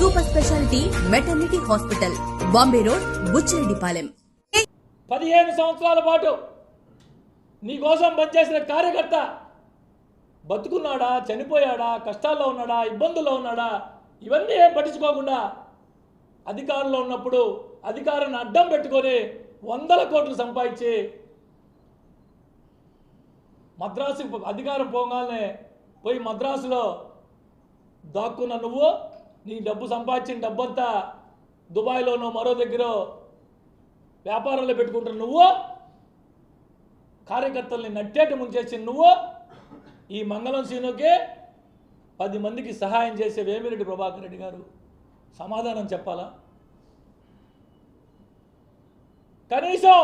super speciality maternity hospital Bombay road Buchireddypalem. పదిహేను సంవత్సరాల పాటు నీ కోసం పనిచేసిన కార్యకర్త బతుకున్నాడా చనిపోయాడా కష్టాల్లో ఉన్నాడా ఇబ్బందుల్లో ఉన్నాడా ఇవన్నీ ఏం పట్టించుకోకుండా అధికారంలో ఉన్నప్పుడు అధికారాన్ని అడ్డం పెట్టుకొని వందల కోట్లు సంపాదించి మద్రాసు అధికారం పోగానే పోయి మద్రాసులో దాక్కున్న నువ్వు నీ డబ్బు సంపాదించిన డబ్బంతా దుబాయ్లోనో మరో దగ్గర వ్యాపారంలో పెట్టుకుంటున్న నువ్వు కార్యకర్తల్ని నట్టేట ముంచేసిన నువ్వు ఈ మంగళం సీనుకే పది మందికి సహాయం చేసే వేమిరెడ్డి ప్రభాకర్ రెడ్డి గారు సమాధానం చెప్పాలా? కనీసం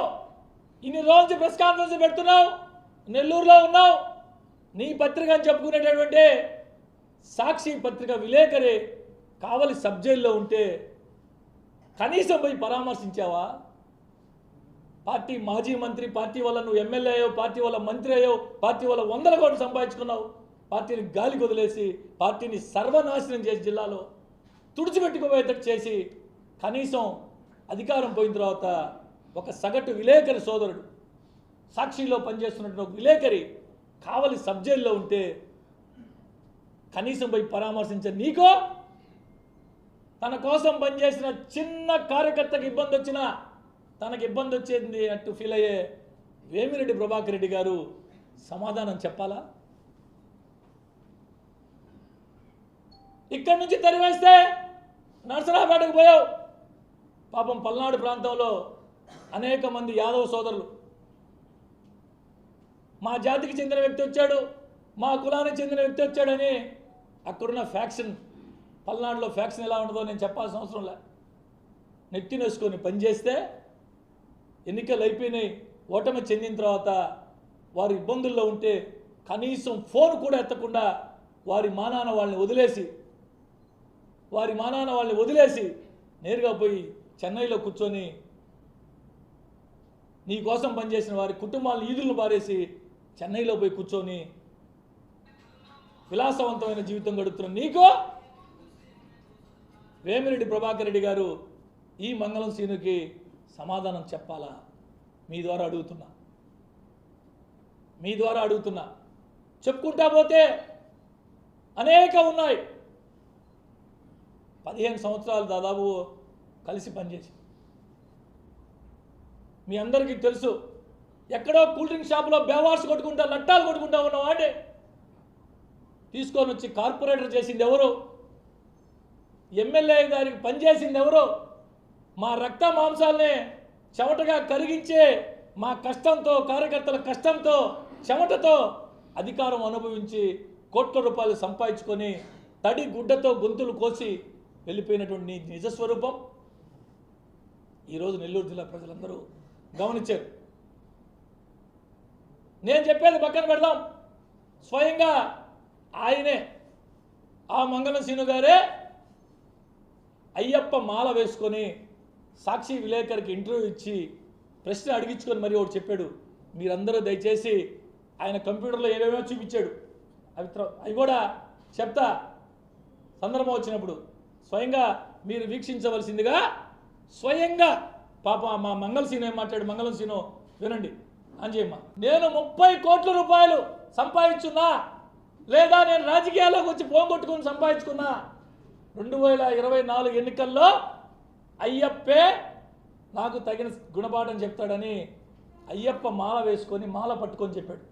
ఇన్ని రోజు ప్రెస్ కాన్ఫరెన్స్ పెడుతున్నావు నెల్లూరులో ఉన్నావు నీ పత్రిక అని చెప్పుకునేటటువంటి సాక్షి పత్రిక విలేకరి కావలి సబ్ జైల్లో ఉంటే కనీసం పోయి పరామర్శించావా? పార్టీ మాజీ మంత్రి పార్టీ వల్ల నువ్వు ఎమ్మెల్యే అయ్యో పార్టీ వల్ల మంత్రి అయ్యో పార్టీ వల్ల వందల కోట్లు సంపాదించుకున్నావు. పార్టీని గాలి వదిలేసి పార్టీని సర్వనాశనం చేసి జిల్లాలో తుడిచిపెట్టుకుపోయేటట్టు చేసి కనీసం అధికారం పోయిన తర్వాత ఒక సగటు విలేకరి సోదరుడు సాక్షిలో పనిచేస్తున్నటువంటి ఒక విలేకరి కావలి సబ్జైల్లో ఉంటే కనీసం పోయి పరామర్శించ నీకో తన కోసం పనిచేసిన చిన్న కార్యకర్తకి ఇబ్బంది వచ్చినా తనకి ఇబ్బంది వచ్చేది అట్టు ఫీల్ అయ్యే వేమిరెడ్డి ప్రభాకర్ రెడ్డి గారు సమాధానం చెప్పాలా? ఇక్కడి నుంచి తరివేస్తే నర్సరాపేటకు పోయావు. పాపం పల్నాడు ప్రాంతంలో అనేక మంది యాదవ సోదరులు. మా జాతికి చెందిన వ్యక్తి వచ్చాడు మా కులానికి చెందిన వ్యక్తి వచ్చాడని అక్కడున్న ఫ్యాక్షన్ పల్నాడులో ఫ్యాక్షన్ ఎలా ఉంటుందో నేను చెప్పాల్సిన అవసరం లే. నెత్తినేసుకొని పనిచేస్తే ఎన్నికలు అయిపోయినాయి ఓటమి చెందిన తర్వాత వారు ఇబ్బందుల్లో ఉంటే కనీసం ఫోన్ కూడా ఎత్తకుండా వారి మానాన వాళ్ళని వదిలేసి వారి మానాన వాళ్ళని వదిలేసి నేరుగా పోయి చెన్నైలో కూర్చొని నీ కోసం పనిచేసిన వారి కుటుంబాలను ఈదులను పారేసి చెన్నైలో పోయి కూర్చొని విలాసవంతమైన జీవితం గడుపుతున్న నీకు వేమిరెడ్డి ప్రభాకర్ రెడ్డి గారు ఈ మంగళం సీనుకి సమాధానం చెప్పాలా? మీ ద్వారా అడుగుతున్నా. మీ ద్వారా అడుగుతున్నా. చెప్పుకుంటా పోతే అనేక ఉన్నాయి. పదిహేను సంవత్సరాలు దాదాపు కలిసి పనిచేసి మీ అందరికీ తెలుసు ఎక్కడో కూల్ డ్రింక్ షాపులో బేవార్స్ కొట్టుకుంటా లట్టాలు కొట్టుకుంటా ఉన్న వాడే తీసుకొని వచ్చి కార్పొరేటర్ చేసింది ఎవరు? ఎమ్మెల్యే గారికి పనిచేసింది ఎవరు మా రక్త మాంసాలనే చెమటగా కరిగించే మా కష్టంతో కార్యకర్తల కష్టంతో చెమటతో అధికారం అనుభవించి కోట్ల రూపాయలు సంపాదించుకొని తడి గుడ్డతో గొంతులు కోసి వెళ్ళిపోయినటువంటి నీ నిజస్వరూపం. ఈరోజు నెల్లూరు జిల్లా ప్రజలందరూ గమనించారు. నేను చెప్పేది పక్కన పెడదాం. స్వయంగా ఆయనే ఆ మంగళ సీను గారే అయ్యప్ప మాల వేసుకొని సాక్షి విలేకరికి ఇంటర్వ్యూ ఇచ్చి ప్రశ్న అడిగించుకొని మరి ఒకటి చెప్పాడు మీరందరూ దయచేసి ఆయన కంప్యూటర్లో ఏమేమో చూపించాడు. అవి అవి కూడా చెప్తా సందర్భం వచ్చినప్పుడు స్వయంగా మీరు వీక్షించవలసిందిగా స్వయంగా పాప మా మంగళ సీను ఏం మాట్లాడు మంగళం సీను వినండి అంజయమ్మ నేను ముప్పై కోట్ల రూపాయలు సంపాదించున్నా లేదా నేను రాజకీయాల్లోకి వచ్చి పోగొట్టుకుని సంపాదించుకున్నా రెండు వేల ఇరవై నాలుగు ఎన్నికల్లో అయ్యప్పే నాకు తగిన గుణపాఠం చెప్తాడని అయ్యప్ప మాల వేసుకొని మాల పట్టుకొని చెప్పాడు.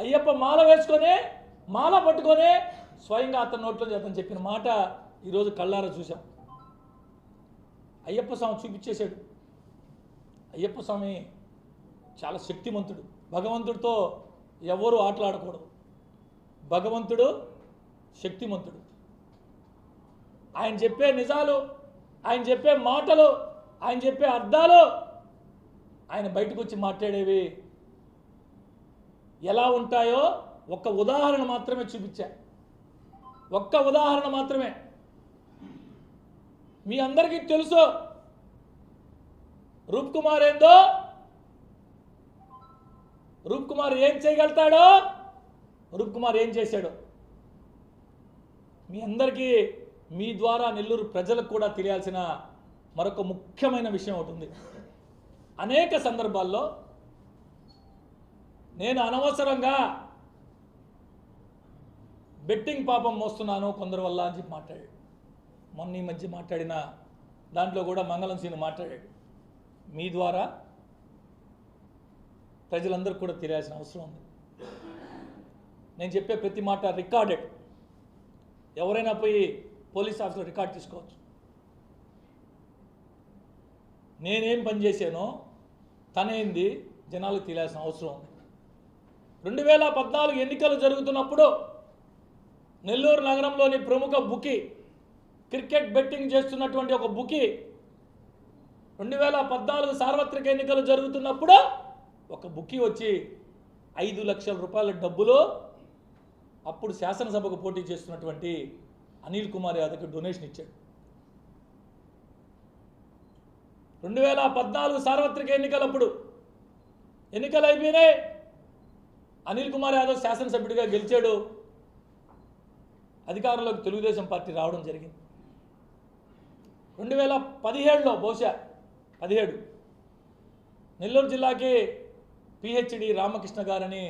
అయ్యప్ప మాల వేసుకొని మాల పట్టుకొని స్వయంగా అతని నోట్లో అతను చెప్పిన మాట ఈరోజు కళ్ళారా చూసాం అయ్యప్ప స్వామి చూపించేశాడు. అయ్యప్ప స్వామి చాలా శక్తిమంతుడు. భగవంతుడితో ఎవరు ఆటలాడకూడదు. భగవంతుడు శక్తిమంతుడు. ఆయన చెప్పే నిజాలు ఆయన చెప్పే మాటలు ఆయన చెప్పే అర్థాలు ఆయన బయటకు వచ్చి మాట్లాడేవి ఎలా ఉంటాయో ఒక్క ఉదాహరణ మాత్రమే చూపించా. ఒక్క ఉదాహరణ మాత్రమే. మీ అందరికీ తెలుసు రూప్ కుమార్ ఏందో? రూప్ కుమార్ ఏం చేయగలుగుతాడో? రూప్ కుమార్ ఏం చేశాడో? మీ అందరికీ మీ ద్వారా నెల్లూరు ప్రజలకు కూడా తెలియాల్సిన మరొక ముఖ్యమైన విషయం ఒకటి అనేక సందర్భాల్లో నేను అనవసరంగా బెట్టింగ్ పాపం మోస్తున్నాను కొందరు వల్ల అని చెప్పి మాట్లాడాడు. మొన్న ఈ మధ్య మాట్లాడిన దాంట్లో కూడా మంగళం సీను మాట్లాడాడు. మీ ద్వారా ప్రజలందరికీ కూడా తెలియాల్సిన అవసరం ఉంది. నేను చెప్పే ప్రతి మాట రికార్డెడ్. ఎవరైనా పోయి పోలీస్ ఆఫీసర్ రికార్డ్ తీసుకోవచ్చు. నేనేం పని చేశానో తనేంది జనాలకు తెలియాల్సిన అవసరం ఉంది. రెండు వేల పద్నాలుగు ఎన్నికలు జరుగుతున్నప్పుడు నెల్లూరు నగరంలోని ప్రముఖ బుకి క్రికెట్ బెట్టింగ్ చేస్తున్నటువంటి ఒక బుకి రెండు వేల పద్నాలుగు సార్వత్రిక ఎన్నికలు జరుగుతున్నప్పుడు ఒక బుకి వచ్చి ఐదు లక్షల రూపాయల డబ్బులు అప్పుడు శాసనసభకు పోటీ చేస్తున్నటువంటి అనిల్ కుమార్ యాదవ్కి డొనేషన్ ఇచ్చాడు. రెండు వేల పద్నాలుగు సార్వత్రిక ఎన్నికలప్పుడు ఎన్నికలు అయిపోయినాయి. అనిల్ కుమార్ యాదవ్ శాసనసభ్యుడిగా గెలిచాడు. అధికారంలోకి తెలుగుదేశం పార్టీ రావడం జరిగింది. రెండు వేల పదిహేడులో బహుశా పదిహేడు నెల్లూరు జిల్లాకి పిహెచ్డి రామకృష్ణ గారని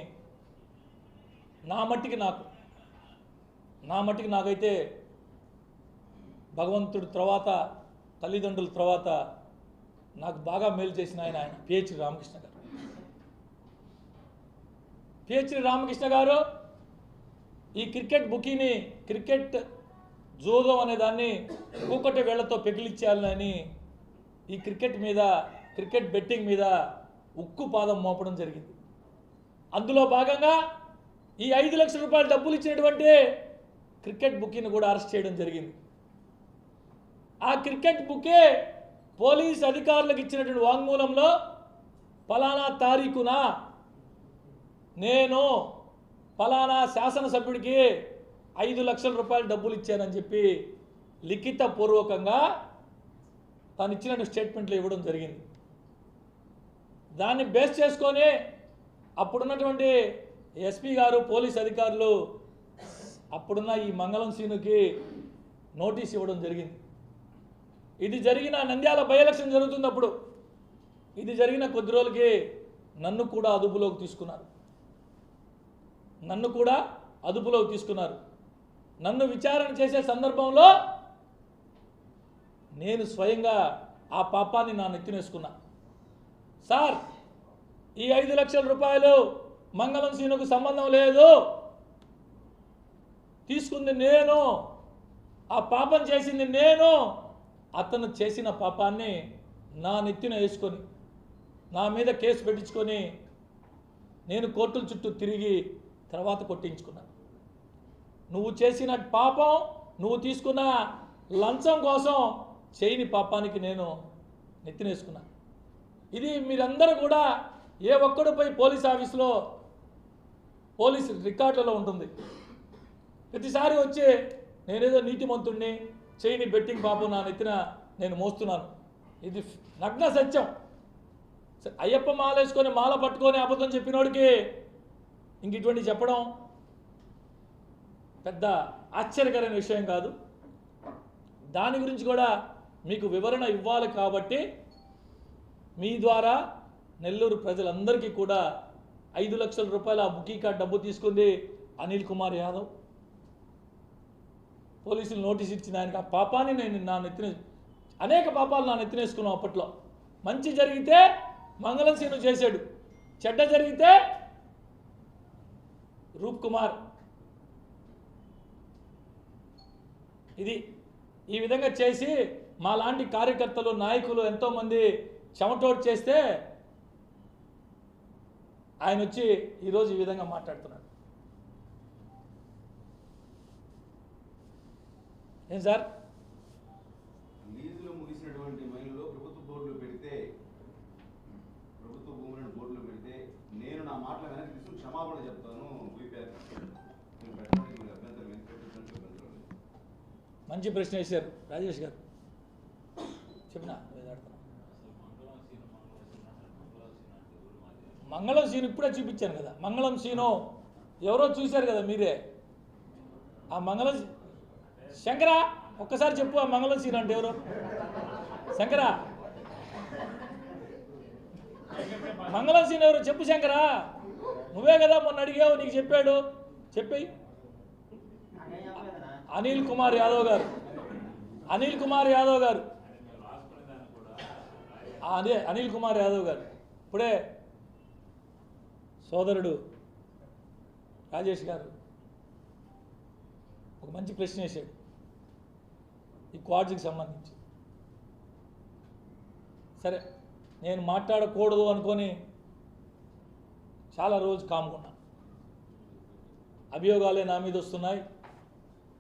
నా మట్టికి నాకు. నా మట్టికి నాకైతే భగవంతుడి తర్వాత తల్లిదండ్రుల తర్వాత నాకు బాగా మేలు చేసిన ఆయన ఆయన పిహెచ్డి రామకృష్ణ గారు. పిహెచ్డి రామకృష్ణ గారు ఈ క్రికెట్ బుకీని క్రికెట్ జోదం అనే దాన్ని కూకటి వేళ్ళతో పెగిలిచ్చేయాలని ఈ క్రికెట్ మీద క్రికెట్ బెట్టింగ్ మీద ఉక్కు పాదం మోపడం జరిగింది. అందులో భాగంగా ఈ ఐదు లక్షల రూపాయలు డబ్బులు ఇచ్చినటువంటి క్రికెట్ బుక్ని కూడా అరెస్ట్ చేయడం జరిగింది. ఆ క్రికెట్ బుకే పోలీస్ అధికారులకు ఇచ్చినటువంటి వాంగ్మూలంలో ఫలానా తారీఖున నేను ఫలానా శాసనసభ్యుడికి ఐదు లక్షల రూపాయలు డబ్బులు ఇచ్చానని చెప్పి లిఖిత పూర్వకంగా తాను ఇచ్చిన స్టేట్మెంట్లు ఇవ్వడం జరిగింది. దాన్ని బేస్ చేసుకొని అప్పుడున్నటువంటి ఎస్పీ గారు పోలీస్ అధికారులు అప్పుడున్న ఈ మంగళం సీనుకి నోటీస్ ఇవ్వడం జరిగింది. ఇది జరిగిన నంద్యాల బై ఎలక్షన్ జరుగుతుంది అప్పుడు ఇది జరిగిన కొద్ది రోజులకి నన్ను కూడా అదుపులోకి తీసుకున్నారు. నన్ను కూడా అదుపులోకి తీసుకున్నారు. నన్ను విచారణ చేసే సందర్భంలో నేను స్వయంగా ఆ పాపాన్ని నా నెత్తినేసుకున్నా సార్ ఈ ఐదు లక్షల రూపాయలు మంగళం సీనుకు సంబంధం లేదు. తీసుకుంది నేను. ఆ పాపం చేసింది నేను. అతను చేసిన పాపాన్ని నా నెత్తిన వేసుకొని నా మీద కేసు పెట్టించుకొని నేను కోర్టుల చుట్టూ తిరిగి తర్వాత కొట్టించుకున్నాను నువ్వు చేసిన పాపం నువ్వు తీసుకున్న లంచం కోసం చేయని పాపానికి నేను నెత్తినేసుకున్నా ఇది మీరందరూ కూడా ఏ ఒక్కడు పోయి పోలీస్ ఆఫీస్లో పోలీస్ రికార్డులలో ఉంటుంది. ప్రతిసారి వచ్చే నేనేదో నీతిమంతుణ్ణి చేయని బెట్టింగ్ పాపం నా నెత్తిన నేను మోస్తున్నాను. ఇది నగ్న సత్యం. అయ్యప్ప మాల వేసుకొని మాల పట్టుకొని అబద్ధం చెప్పినోడికి ఇంక ఇటువంటి చెప్పడం పెద్ద ఆశ్చర్యకరమైన విషయం కాదు. దాని గురించి కూడా మీకు వివరణ ఇవ్వాలి కాబట్టి మీ ద్వారా నెల్లూరు ప్రజలందరికీ కూడా ఐదు లక్షల రూపాయల ఆ బుకీ కార్డ్ డబ్బు తీసుకుంది అనిల్ కుమార్ యాదవ్. పోలీసులు నోటీస్ ఇచ్చిన ఆయనకి. ఆ పాపాన్ని నేను నా నెత్తిన అనేక పాపాలు నా నెత్తినేసుకున్నాం అప్పట్లో. మంచి జరిగితే మంగళం సీను చేశాడు. చెడ్డ జరిగితే రూప్ కుమార్. ఇది ఈ విధంగా చేసి మా లాంటి కార్యకర్తలు నాయకులు ఎంతోమంది చెమటోటు చేస్తే ఆయన వచ్చి ఈరోజు ఈ విధంగా మాట్లాడుతున్నాడు. ఏం సార్? లీజులు ముగిసినటువంటి మైలులో ప్రభుత్వ బోర్డులు పెడితే ప్రభుత్వ భూములను బోర్డులు పెడితే నేను నా మాటలు వెనక్కి తీసుకుని క్షమాపణ చెప్తాను. మంచి ప్రశ్న వేశారు రాజేష్ గారు. చెప్పినా? మంగళం సీన్ ఇప్పుడే చూపించాను కదా. మంగళం సీను. ఎవరో చూశారు కదా మీరే? ఆ మంగళం శంకరా ఒక్కసారి చెప్పు ఆ మంగళం సీన్ అంటే ఎవరు? శంకరా. మంగళం సీన్ ఎవరు? చెప్పు శంకరా. నువ్వే కదా మొన్న అడిగావు నీకు చెప్పాడు. చెప్పేయి. అనిల్ కుమార్ యాదవ్ గారు. అనిల్ కుమార్ యాదవ్ గారు. అదే అనిల్ కుమార్ యాదవ్ గారు. ఇప్పుడే సోదరుడు రాజేష్ గారు ఒక మంచి ప్రశ్న వేశాడు. ఈ క్వాడ్స్కి సంబంధించి. సరే నేను మాట్లాడకూడదు అనుకొని చాలా రోజు కాముకున్నాను అభియోగాలే నా మీద వస్తున్నాయి.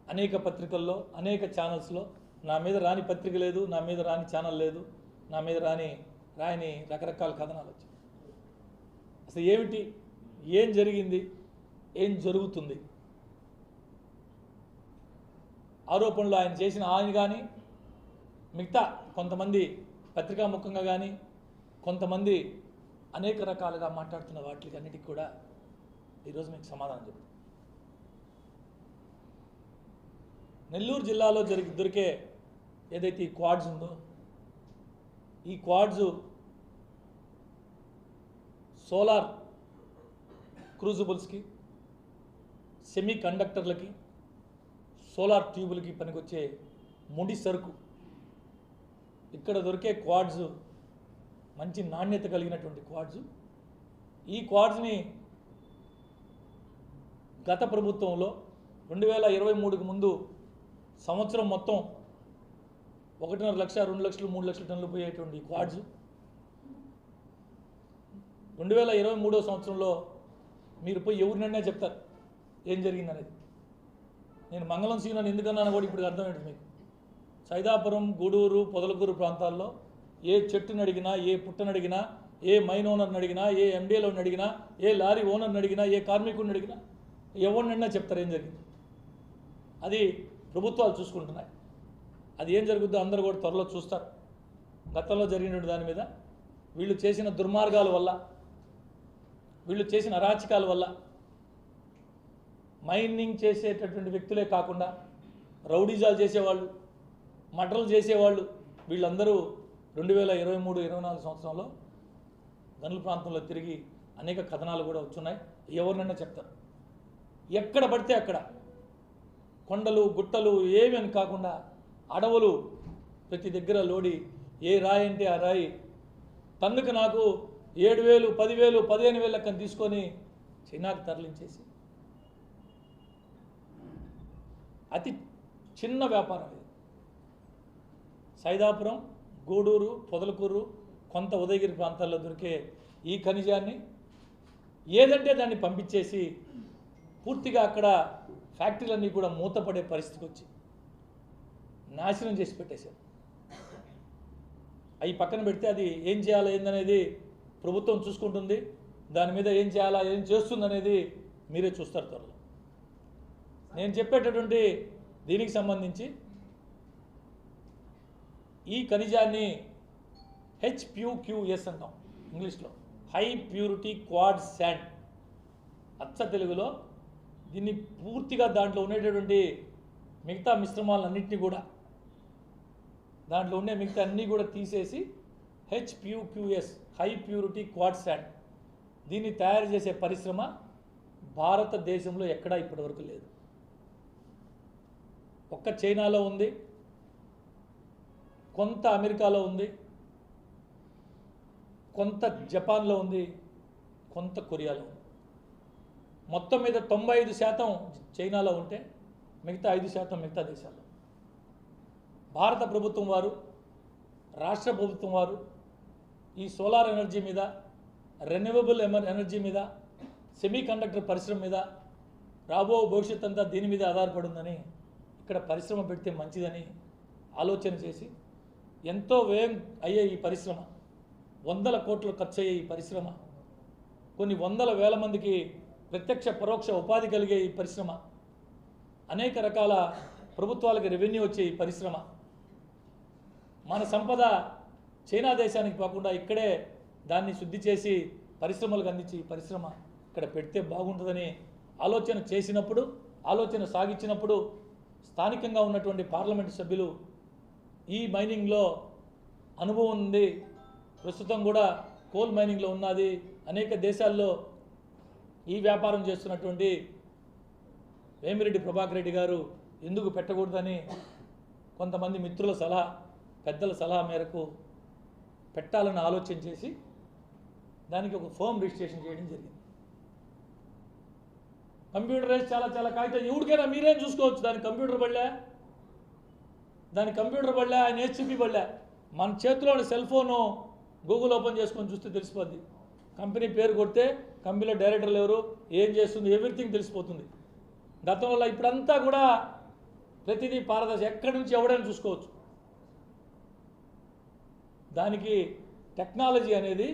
అనేక పత్రికల్లో అనేక ఛానల్స్లో నా మీద రాని పత్రిక లేదు నా మీద రాని ఛానల్ లేదు నా మీద రాని రాయని రకరకాల కథనాలు వచ్చాయి. అసలు ఏమిటి? ఏం జరిగింది? ఏం జరుగుతుంది? ఆరోపణలు ఆయన చేసిన ఆయన కానీ మిగతా కొంతమంది పత్రికా ముఖంగా కానీ కొంతమంది అనేక రకాలుగా మాట్లాడుతున్న వాటికి అన్నిటికీ కూడా ఈరోజు మీకు సమాధానం చెప్తాను నెల్లూరు జిల్లాలో జరిగి దొరికే ఏదైతే ఈ క్వాడ్స్ ఉందో ఈ క్వాడ్స్ సోలార్ క్రూజబుల్స్కి సెమీ కండక్టర్లకి సోలార్ ట్యూబులకి పనికొచ్చే ముడి సరుకు. ఇక్కడ దొరికే క్వాడ్స్ మంచి నాణ్యత కలిగినటువంటి క్వాడ్స్. ఈ క్వాడ్స్ని గత ప్రభుత్వంలో రెండు వేల ఇరవై మూడుకు ముందు సంవత్సరం మొత్తం ఒకటిన్నర లక్ష రెండు లక్షలు మూడు లక్షల టన్నులు పోయేటువంటి క్వాడ్స్. రెండు వేల ఇరవై మూడో సంవత్సరంలో మీరు పోయి ఎవరినైనా చెప్తారు ఏం జరిగిందనేది. నేను మంగళం సీనని ఎందుకన్నాను కూడా ఇప్పుడు అర్థమైంది మీకు. సైదాపురం గూడూరు పొదలకూరు ప్రాంతాల్లో ఏ చెట్టుని అడిగినా ఏ పుట్టని అడిగినా ఏ మైన్ ఓనర్ని అడిగినా ఏ ఎండిఏలోని అడిగినా ఏ లారీ ఓనర్ని అడిగినా ఏ కార్మికుడిని అడిగినా ఎవరినైనా చెప్తారు ఏం జరిగింది. అది ప్రభుత్వాలు చూసుకుంటున్నాయి. అది ఏం జరుగుద్దో అందరూ కూడా త్వరలో చూస్తారు. గతంలో జరిగినటువంటి దాని మీద వీళ్ళు చేసిన దుర్మార్గాల వల్ల వీళ్ళు చేసిన అరాచకాల వల్ల మైనింగ్ చేసేటటువంటి వ్యక్తులే కాకుండా రౌడీజాలు చేసేవాళ్ళు మటర్లు చేసేవాళ్ళు వీళ్ళందరూ రెండు వేల ఇరవై మూడు ఇరవై నాలుగు సంవత్సరంలో గనుల ప్రాంతంలో తిరిగి అనేక కథనాలు కూడా వచ్చున్నాయి. ఎవరినైనా చెప్తారు. ఎక్కడ పడితే అక్కడ కొండలు గుట్టలు ఏమి అని కాకుండా అడవులు ప్రతి దగ్గర లోడి ఏ రాయి అంటే ఆ రాయి తన్నుకు నాకు ఏడు వేలు పదివేలు పదిహేను వేలు లెక్కన తీసుకొని చైనాకు తరలించేసి. అతి చిన్న వ్యాపారం ఇది. సైదాపురం గూడూరు పొదలకూరు కొంత ఉదయగిరి ప్రాంతాల్లో దొరికే ఈ ఖనిజాన్ని ఏదంటే దాన్ని పంపించేసి పూర్తిగా అక్కడ ఫ్యాక్టరీలన్నీ కూడా మూతపడే పరిస్థితికి వచ్చి నాశనం చేసి పెట్టేశారు. అవి పక్కన పెడితే అది ఏం చేయాలి ఏందనేది ప్రభుత్వం చూసుకుంటుంది దాని మీద ఏం చేయాలా ఏం చేస్తుందనేది మీరే చూస్తారు త్వరలో. నేను చెప్పేటటువంటి దీనికి సంబంధించి ఈ ఖనిజాన్ని హెచ్ప్యూక్యూఎస్ అంటాం ఇంగ్లీష్లో. High purity quartz sand. అచ్చ తెలుగులో దీన్ని పూర్తిగా దాంట్లో ఉండేటటువంటి మిగతా మిశ్రమాలన్నింటినీ కూడా దాంట్లో ఉండే మిగతా అన్నీ కూడా తీసేసి హెచ్ప్యూక్యూఎస్ హై ప్యూరిటీ క్వాడ్ దీన్ని తయారు చేసే పరిశ్రమ భారతదేశంలో ఎక్కడా ఇప్పటివరకు లేదు. ఒక్క చైనాలో ఉంది కొంత అమెరికాలో ఉంది కొంత జపాన్లో ఉంది కొంత కొరియాలో ఉంది. మొత్తం మీద తొంభై ఐదు శాతం చైనాలో ఉంటే మిగతా ఐదు శాతం మిగతా దేశాల్లో. భారత ప్రభుత్వం వారు రాష్ట్ర ప్రభుత్వం వారు ఈ సోలార్ ఎనర్జీ మీద రెన్యూవబుల్ ఎమర్ ఎనర్జీ మీద సెమీ కండక్టర్ పరిశ్రమ మీద రాబో భవిష్యత్ అంతా దీని మీద ఆధారపడి ఉందని ఇక్కడ పరిశ్రమ పెడితే మంచిదని ఆలోచన చేసి ఎంతో వ్యయం అయ్యే ఈ పరిశ్రమ వందల కోట్లు ఖర్చు అయ్యే ఈ పరిశ్రమ కొన్ని వందల వేల మందికి ప్రత్యక్ష పరోక్ష ఉపాధి కలిగే ఈ పరిశ్రమ అనేక రకాల ప్రభుత్వాలకు రెవెన్యూ వచ్చే ఈ పరిశ్రమ మన సంపద చైనా దేశానికి పోకుండా ఇక్కడే దాన్ని శుద్ధి చేసి పరిశ్రమలకు అందించి పరిశ్రమ ఇక్కడ పెడితే బాగుంటుందని ఆలోచన చేసినప్పుడు ఆలోచన సాగించినప్పుడు స్థానికంగా ఉన్నటువంటి పార్లమెంటు సభ్యులు ఈ మైనింగ్లో అనుభవం ఉంది. ప్రస్తుతం కూడా కోల్ మైనింగ్లో ఉన్నది. అనేక దేశాల్లో ఈ వ్యాపారం చేస్తున్నటువంటి వేమిరెడ్డి ప్రభాకర్ రెడ్డి గారు ఎందుకు పెట్టకూడదని కొంతమంది మిత్రుల సలహా పెద్దల సలహా మేరకు పెట్టాలని ఆలోచన చేసి దానికి ఒక ఫోమ్ రిజిస్ట్రేషన్ చేయడం జరిగింది. కంప్యూటరైజ్ చాలా చాలా కాగితం ఎవరికైనా మీరేం చూసుకోవచ్చు. దాని కంప్యూటర్ బళ్ళే దాని కంప్యూటర్ బళ్ళే ఆయన హెచ్పి బళ్ళే మన చేతిలోని సెల్ ఫోను గూగుల్ ఓపెన్ చేసుకొని చూస్తే తెలిసిపోద్ది. కంపెనీ పేరు కొడితే కంపెనీలో డైరెక్టర్లు ఎవరు ఏం చేస్తుంది ఎవ్రీథింగ్ తెలిసిపోతుంది. గతంలో ఇప్పుడంతా కూడా ప్రతిదీ పారదర్శి ఎక్కడి నుంచి ఎవడైనా చూసుకోవచ్చు. దానికి టెక్నాలజీ అనేది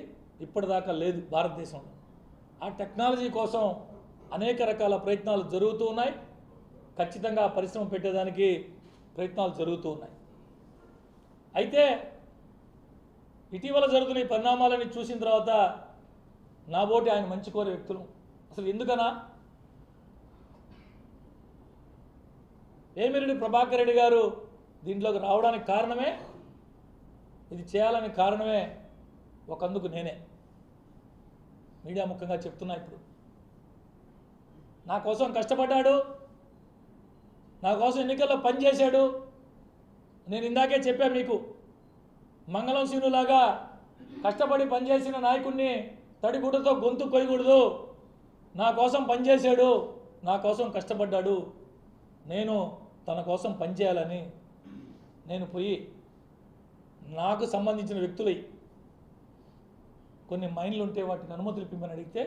ఇప్పటిదాకా లేదు భారతదేశంలో. ఆ టెక్నాలజీ కోసం అనేక రకాల ప్రయత్నాలు జరుగుతూ ఉన్నాయి. ఖచ్చితంగా పరిశ్రమ పెట్టేదానికి ప్రయత్నాలు జరుగుతూ ఉన్నాయి. అయితే ఇటీవల జరుగుతున్న ఈ పరిణామాలని చూసిన తర్వాత నాబోటి ఆయన మంచి కోరే వ్యక్తులు. అసలు ఎందుకనా? ఏమిరెడ్డి ప్రభాకర్ రెడ్డి గారు దీంట్లోకి రావడానికి కారణమే ఇది చేయాలని కారణమే ఒకందుకు నేనే. మీడియా ముఖ్యంగా చెప్తున్నా ఇప్పుడు. నా కోసం కష్టపడ్డాడు నా కోసం ఎన్నికల్లో పనిచేశాడు నేను ఇందాకే చెప్పా మీకు మంగళం సీనులాగా కష్టపడి పనిచేసిన నాయకుడిని తడిగుడ్డతో గొంతు కొయ్యకూడదు. నా కోసం పనిచేశాడు నా కోసం కష్టపడ్డాడు. నేను తన కోసం పనిచేయాలని నేను పోయి నాకు సంబంధించిన వ్యక్తులై కొన్ని మైన్లు ఉంటే వాటిని అనుమతులు ఇప్పమని అడిగితే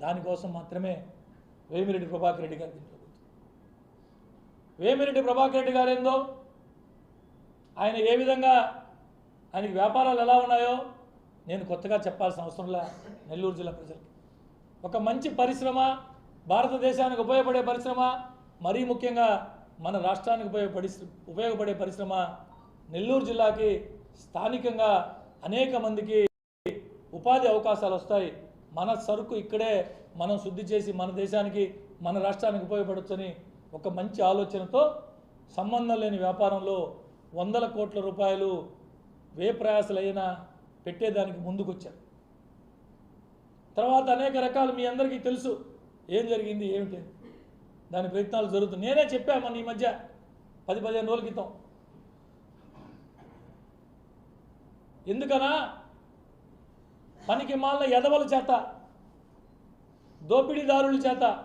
దానికోసం మాత్రమే వేమిరెడ్డి ప్రభాకర్ రెడ్డి గారు దీంట్లో వేమిరెడ్డి ప్రభాకర్ రెడ్డి గారు ఏందో? ఆయన ఏ విధంగా ఆయనకి వ్యాపారాలు ఎలా ఉన్నాయో నేను కొత్తగా చెప్పాల్సిన అవసరంలా నెల్లూరు జిల్లా ప్రజలకి. ఒక మంచి పరిశ్రమ భారతదేశానికి ఉపయోగపడే పరిశ్రమ మరీ ముఖ్యంగా మన రాష్ట్రానికి ఉపయోగపడి ఉపయోగపడే పరిశ్రమ నెల్లూరు జిల్లాకి స్థానికంగా అనేక మందికి ఉపాధి అవకాశాలు వస్తాయి. మన సరుకు ఇక్కడే మనం శుద్ధి చేసి మన దేశానికి మన రాష్ట్రానికి ఉపయోగపడొచ్చని ఒక మంచి ఆలోచనతో సంబంధం లేని వ్యాపారంలో వందల కోట్ల రూపాయలు వే ప్రయాసలైనా పెట్టేదానికి ముందుకొచ్చారు. తర్వాత అనేక రకాలు మీ అందరికీ తెలుసు. ఏం జరిగింది ఏమిటి? దాని ప్రయత్నాలు జరుగుతున్నాయి. నేనే చెప్పామని ఈ మధ్య పది పదిహేను రోజుల క్రితం. ఎందుకనా పనికి మాలిన ఎదవల చేత దోపిడీదారుల చేత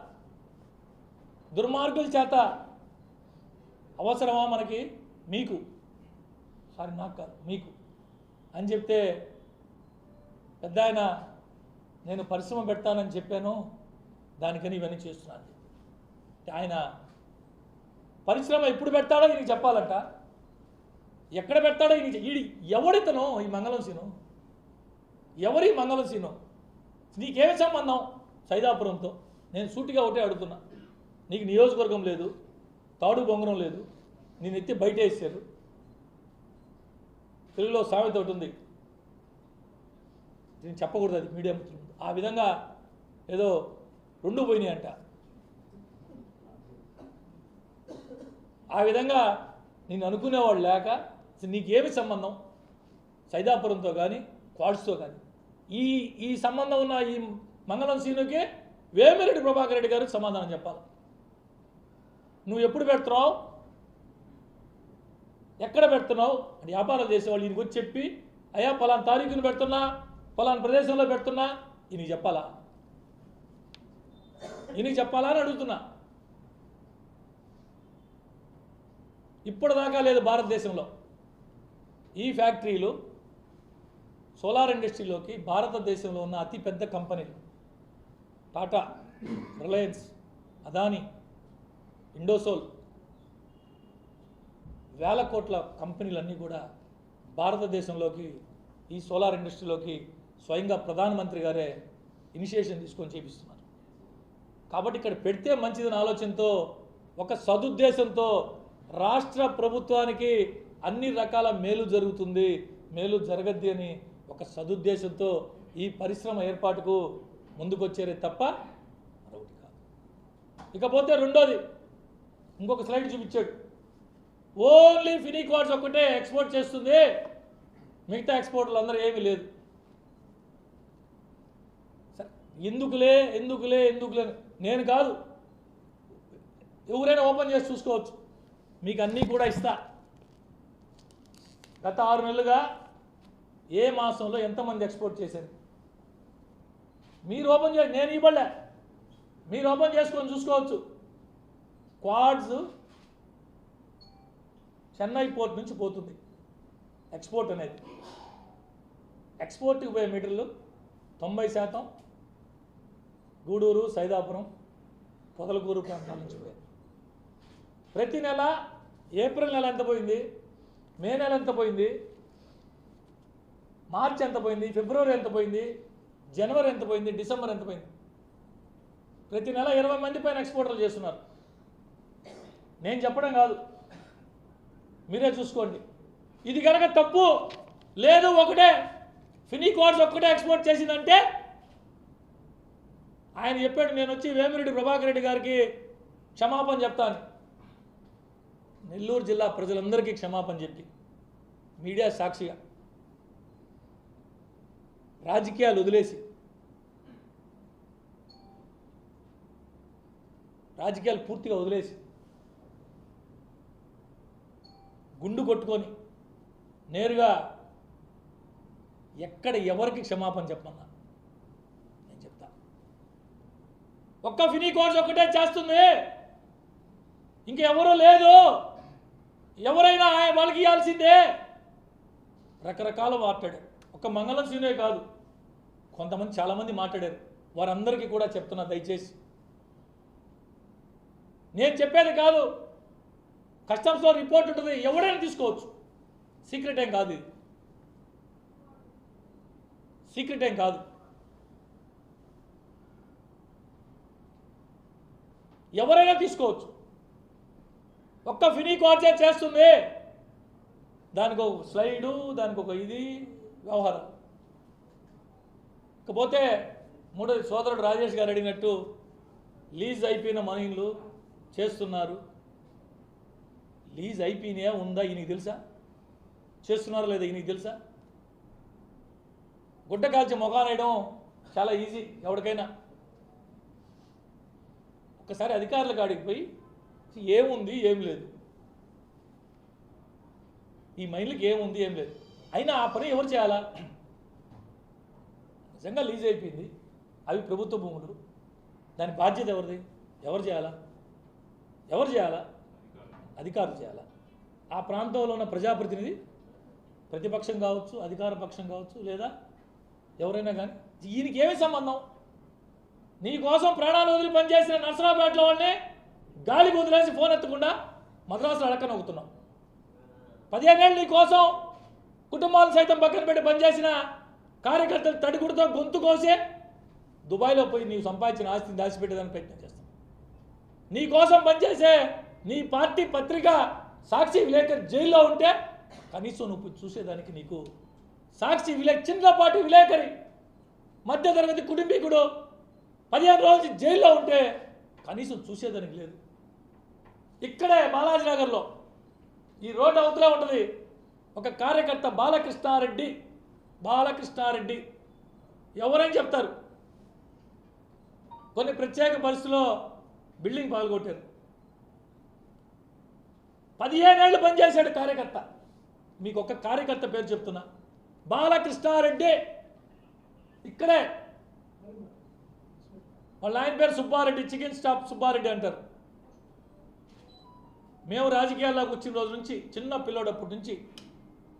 దుర్మార్గుల చేత అవసరమా మనకి? మీకు. సారీ నాకు కాదు మీకు. అని చెప్తే పెద్ద ఆయన నేను పరిశ్రమ పెడతానని చెప్పాను దానికని ఇవన్నీ చేస్తున్నాను. ఆయన పరిశ్రమ ఎప్పుడు పెడతాడో ఈయనకి చెప్పాలంట. ఎక్కడ పెడతాడో ఈ ఈడి ఎవడితనో ఈ మంగళం సీను? ఎవరి మంగళం సీను? నీకేమి సంబంధం? సైదాపురంతో. నేను సూటిగా ఒకటే అడుగుతున్నా. నీకు నియోజకవర్గం లేదు తాడు బొంగరం లేదు నేను ఎత్తి బయట వేసారు తెలుగులో సామెత ఒకటి ఉంది. నేను చెప్పకూడదు అది మీడియా మిత్రులు ఆ విధంగా ఏదో రెండు పోయినాయి అంట. ఆ విధంగా నేను అనుకునేవాడు లేక నీకేమి సంబంధం? సైదాపురంతో కానీ క్వాడ్స్తో కానీ ఈ ఈ సంబంధం ఉన్న ఈ మంగళం సీనుకి వేమిరెడ్డి ప్రభాకర్ రెడ్డి గారికి సమాధానం చెప్పాలి. నువ్వు ఎప్పుడు పెడుతున్నావు ఎక్కడ పెడుతున్నావు? అని వ్యాపారాలు చేసేవాళ్ళు ఈయనకి వచ్చి చెప్పి అయ్యా పలానా తారీఖును పెడుతున్నా పలానా ప్రదేశంలో పెడుతున్నా ఈయనకి చెప్పాలా? ఈయనకి చెప్పాలా అని అడుగుతున్నా. ఇప్పటిదాకా లేదు భారతదేశంలో. ఈ ఫ్యాక్టరీలు సోలార్ ఇండస్ట్రీలోకి భారతదేశంలో ఉన్న అతిపెద్ద కంపెనీలు. టాటా రిలయన్స్ అదానీ ఇండోసోల్ వేల కోట్ల కంపెనీలన్నీ కూడా భారతదేశంలోకి ఈ సోలార్ ఇండస్ట్రీలోకి స్వయంగా ప్రధానమంత్రి గారే ఇనిషియేషన్ తీసుకొని చేపిస్తున్నారు. కాబట్టి ఇక్కడ పెడితే మంచిదని ఆలోచనతో ఒక సదుద్దేశంతో రాష్ట్ర ప్రభుత్వానికి అన్ని రకాల మేలు జరుగుతుంది. మేలు జరగద్ది అని ఒక సదుద్దేశంతో ఈ పరిశ్రమ ఏర్పాటుకు ముందుకొచ్చారే తప్ప మరొకటి కాదు. ఇకపోతే రెండోది ఇంకొక స్లైడ్ చూపించాడు. ఓన్లీ ఫినిక్వాడ్స్ ఒక్కటే ఎక్స్పోర్ట్ చేస్తుంది. మిగతా ఎక్స్పోర్ట్లు అందరూ ఏమీ లేదు. సరే, ఎందుకులే ఎందుకులే ఎందుకులే నేను కాదు. ఎవరైనా ఓపెన్ చేసి చూసుకోవచ్చు. మీకు అన్నీ కూడా ఇస్తా. గత ఆరు నెలలుగా ఏ మాసంలో ఎంతమంది ఎక్స్పోర్ట్ చేశారు? మీరు ఓపెన్ చేసి నేను ఇవ్వలే. మీరు ఓపెన్ చేసుకొని చూసుకోవచ్చు. క్వాడ్స్ చెన్నై పోర్ట్ నుంచి పోతుంది ఎక్స్పోర్ట్ అనేది. ఎక్స్పోర్ట్కి పోయే మీటర్లు తొంభై శాతం గూడూరు సైదాపురం పొదలకూరు ప్రాంతాల నుంచి పోయాయి. ప్రతి నెల ఏప్రిల్ నెల ఎంత పోయింది? మే నెల ఎంత పోయింది? మార్చ్ ఎంత పోయింది? ఫిబ్రవరి ఎంత పోయింది? జనవరి ఎంత పోయింది? డిసెంబర్ ఎంత పోయింది? ప్రతి నెల ఇరవై మంది పైన ఎక్స్పోర్టర్లు చేస్తున్నారు. నేను చెప్పడం కాదు. మీరే చూసుకోండి. ఇది కనుక తప్పు లేదు ఒకటే ఫినికోర్స్ ఒక్కటే ఎక్స్పోర్ట్ చేసిందంటే ఆయన చెప్పాడు నేను వచ్చి వేమిరెడ్డి ప్రభాకర్ రెడ్డి గారికి క్షమాపణ చెప్తాను. నెల్లూరు జిల్లా ప్రజలందరికీ క్షమాపణ చెప్పి మీడియా సాక్షిగా రాజకీయాలు వదిలేసి రాజకీయాలు పూర్తిగా వదిలేసి గుండు కొట్టుకొని నేరుగా ఎక్కడ ఎవరికి క్షమాపణ చెప్పమన్నా నేను చెప్తా. ఒక్క ఫినీ కోర్స్ ఒక్కటే చేస్తుంది. ఇంకెవరూ లేదు. ఎవరైనా ఆయన వాళ్ళకి ఇవ్వాల్సిందే రకరకాల మాట్లాడారు. ఒక మంగళం సీనే కాదు. కొంతమంది చాలామంది మాట్లాడారు. వారందరికీ కూడా చెప్తున్నా దయచేసి. నేను చెప్పేది కాదు. కస్టమ్స్లో రిపోర్ట్ ఉంటుంది. ఎవరైనా తీసుకోవచ్చు. సీక్రెట్ ఏం కాదు ఇది. సీక్రెట్ ఏం కాదు. ఎవరైనా తీసుకోవచ్చు. ఒక్క ఫినీ కోర్చే చేస్తుంది. దానికి ఒక స్లైడు దానికి ఒక ఇది వ్యవహారం. ఇకపోతే మూడోది సోదరుడు రాజేష్ గారు అడిగినట్టు లీజ్ అయిపోయిన మనీలు చేస్తున్నారు. లీజ్ అయిపోయినాయా ఉందా? ఈయనకి తెలుసా? చేస్తున్నారా లేదా ఈయనకి తెలుసా? గుడ్డ కాల్చి మొగానేయడం చాలా ఈజీ ఎవరికైనా. ఒకసారి అధికారుల కాడికి పోయి ఏముంది ఏం లేదు. ఈ మైండ్లకి ఏముంది ఏం లేదు. అయినా ఆ పని ఎవరు చేయాలా? నిజంగా లీజ్ అయిపోయింది. అవి ప్రభుత్వ భూములు. దాని బాధ్యత ఎవరిది? ఎవరు చేయాలా? ఎవరు చేయాలా? అధికారులు చేయాలా? ఆ ప్రాంతంలో ఉన్న ప్రజాప్రతినిధి ప్రతిపక్షం కావచ్చు అధికార పక్షం కావచ్చు లేదా ఎవరైనా కానీ ఈయనకి ఏమి సంబంధం? నీ కోసం ప్రాణాలు వదిలి పనిచేసిన నర్సరాపేటలో వాళ్ళని గాలి వదిలేసి ఫోన్ ఎత్తకుండా మద్రాసులో అడక్క నవ్వుతున్నాం. పదిహేనేళ్ళు నీ కోసం కుటుంబాలు సైతం పక్కన పెట్టి పనిచేసిన కార్యకర్తలు తడిగుడితో గొంతు కోసే దుబాయ్లో పోయి నీవు సంపాదించిన ఆస్తిని దాచిపెట్టేదానికి ప్రయత్నం చేస్తాం. నీ కోసం పనిచేసే నీ పార్టీ పత్రిక సాక్షి విలేకరి జైల్లో ఉంటే కనీసం నువ్వు చూసేదానికి నీకు సాక్షి విలే చిన్నపాటి విలేకరి మధ్యతరగతి కుటుంబీకుడు పదిహేను రోజులు జైల్లో ఉంటే కనీసం చూసేదానికి లేదు. ఇక్కడే బాలాజీ నగర్లో ఈ రోడ్డు అవతలే ఉంటుంది. ఒక కార్యకర్త బాలకృష్ణారెడ్డి. బాలకృష్ణారెడ్డి. ఎవరని చెప్తారు? కొన్ని ప్రత్యేక పరిస్థితుల్లో బిల్డింగ్ పాల్గొట్టారు. పదిహేనేళ్ళు పనిచేశాడు కార్యకర్త. మీకు ఒక కార్యకర్త పేరు చెప్తున్నా. బాలకృష్ణారెడ్డి. ఇక్కడే. వాళ్ళ ఆయన పేరు సుబ్బారెడ్డి చికెన్ స్టాప్ సుబ్బారెడ్డి అంటారు. మేము రాజకీయాల్లోకి వచ్చిన రోజు నుంచి చిన్న పిల్లోడప్పటి నుంచి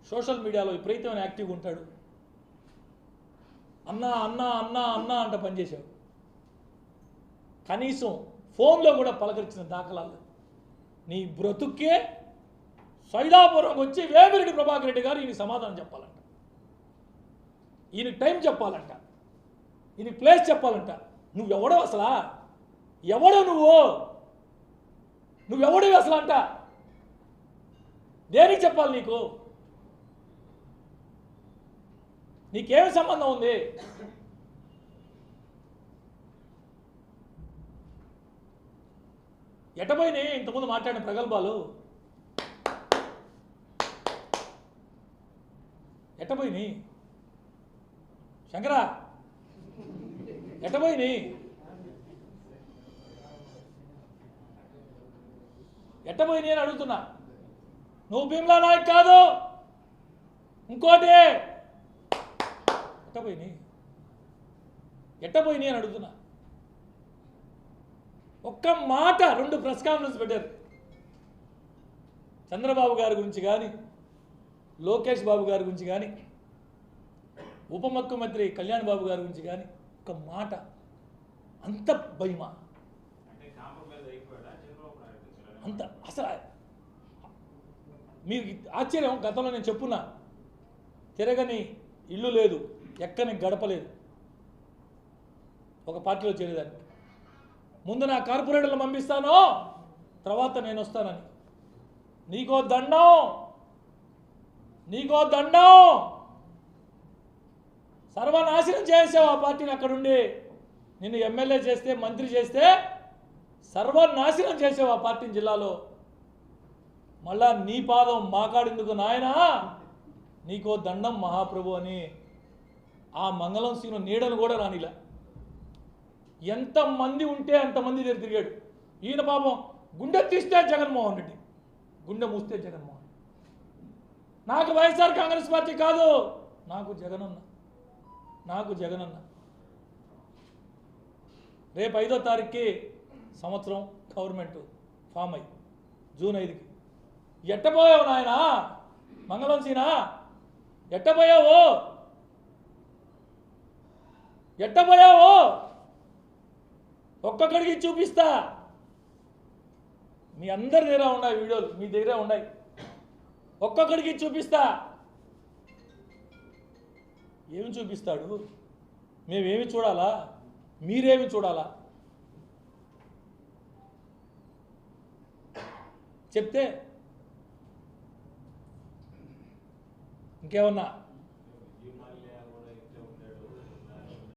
సోషల్ మీడియాలో విపరీతమైన యాక్టివ్గా ఉంటాడు. అన్నా అన్నా అన్నా అన్నా అంట పనిచేశాడు. కనీసం ఫోన్లో కూడా పలకరించిన దాఖలాలు. నీ బ్రతుక్కే సైదాపురం వచ్చి వేమిరెడ్డి ప్రభాకర్ రెడ్డి గారు ఈయన సమాధానం చెప్పాలంట. ఈయన టైం చెప్పాలంట. ఈయన ప్లేస్ చెప్పాలంట. నువ్వెవడో అసలా? ఎవడో నువ్వు? నువ్వెవడివి అసలు అంట దేనికి చెప్పాలి నీకు? నీకేమి సంబంధం ఉంది? ఎటపోయినాయి ఇంతకుముందు మాట్లాడిన ప్రగల్భాలు? ఎట్టపోయినాయి శంకరా ఎట్టపోయినాయి ఎట్టపోయినాయి అని అడుగుతున్నా. నువ్వు భీమ్లా నాయక్ కాదు. ఇంకోటి. ఎట్టపోయినాయి ఎట్టపోయినాయి అని అడుగుతున్నా. ఒక్క మాట రెండు ప్రెస్ కాన్ఫరెన్స్ పెట్టారు. చంద్రబాబు గారి గురించి కానీ లోకేష్ బాబు గారి గురించి కానీ ఉప ముఖ్యమంత్రి కళ్యాణ్ బాబు గారి గురించి కానీ ఒక మాట. అంత భయమా అంటే కాంప్రమైజ్ అయిపోయాడా చంద్రబాబు నాయుడు గారు? అంత అసలు మీరు ఆశ్చర్యం గతంలో నేను చెప్పున్నా తిరగని ఇల్లు లేదు ఎక్కని గడపలేదు ఒక పార్టీలో చేరేదాన్ని. ముందు నా కార్పొరేటర్లు పంపిస్తాను తర్వాత నేను వస్తానని. నీకో దండం నీకో దండం. సర్వనాశనం చేసావు ఆ పార్టీని అక్కడుండి. నిన్ను ఎమ్మెల్యే చేస్తే మంత్రి చేస్తే సర్వనాశనం చేసావు ఆ పార్టీని జిల్లాలో? మళ్ళా నీ పాదం మాకాడేందుకు నాయనా? నీకో దండం మహాప్రభు అని ఆ మంగళం సీను నీడను కూడా రానిలా. ఎంతమంది ఉంటే అంతమంది దగ్గర తిరిగాడు. ఈయన పాపం గుండె తీస్తే జగన్మోహన్ రెడ్డి. గుండె మూస్తే జగన్మోహన్ నాకు వైఎస్ఆర్ కాంగ్రెస్ పార్టీ కాదు. నాకు జగనన్న. నాకు జగనన్న. రేపు ఐదో తారీఖుకి సంవత్సరం గవర్నమెంట్ ఫామ్ అయ్యి జూన్ ఐదుకి. ఎట్టపోయావు నాయనా? మంగళం సీనా? ఎట్టపోయావు ఎట్టపోయావు ఒక్కొక్కడికి చూపిస్తా. మీ అందరి దగ్గర ఉన్నాయి వీడియోలు మీ దగ్గర ఉన్నాయి. ఒక్కొక్కడికి చూపిస్తా. ఏమి చూపిస్తాడు? మేమేమి చూడాలా? మీరేమి చూడాలా? చెప్తే ఇంకేమన్నా